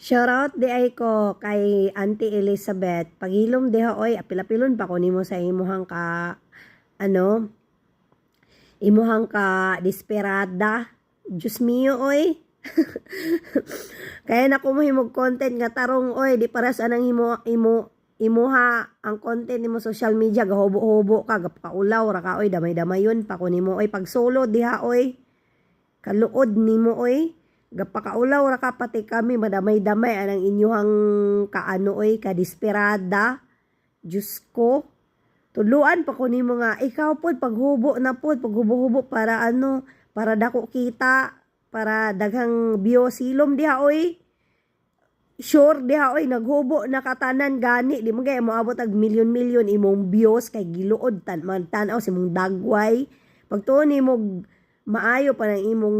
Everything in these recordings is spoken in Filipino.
Shoutout di ay ko kay Auntie Elizabeth. Pagilom di oy, apilapilon pa ko nimo sa imuhang ka ano imuhang ka desperada. Diyos mio oy. Kaya na kumuhimog content nga tarong oy, di paras anang imo imo imuha ang content nimo social media gahubo-hubo ka gapakaulaw ra ka oy damay-damayon pa ko nimo oy pag solo diha oy kaluod nimo oy gapakaulaw ra ka pati kami madamay-damay anang inyuhang kaano oy kadisperada. Diyos ko. Tuluan pa ko nimo nga ikaw pod paghubo na pod paghubo-hubo para ano para dako kita para daghang biosilom diha oy. Sure diha oy naghubo na katanan gani. Di mo kay moabot ag milyon-milyon imong bios kay giluod tan man tanaw si imong dagway. Pagtuon nimo maayo pa ng imong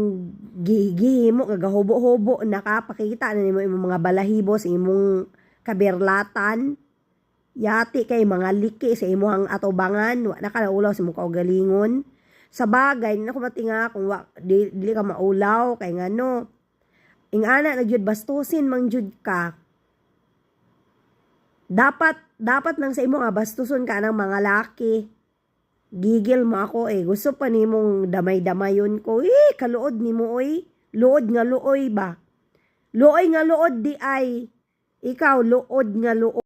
gihimo kagahubo-hubo nakapakita na nimo imong mga balahibo sa imong kaberlatan yati kay mga liki sa imong atubangan wa na ka naulaw sa imong kaugalingon. Sa bagay na kumatinga kung wa, di, dili ka maulaw kay ngano ing ana na jud bastusin mang jud ka. Dapat dapat nang sa imo nga bastuson ka ng mga laki gigil mo ako eh. Gusto pa nimong damay-damayon ko. Eh kaluod nimo oy. Luod nga luoy ba? Luoy nga luod di ay. Ikaw luod nga luod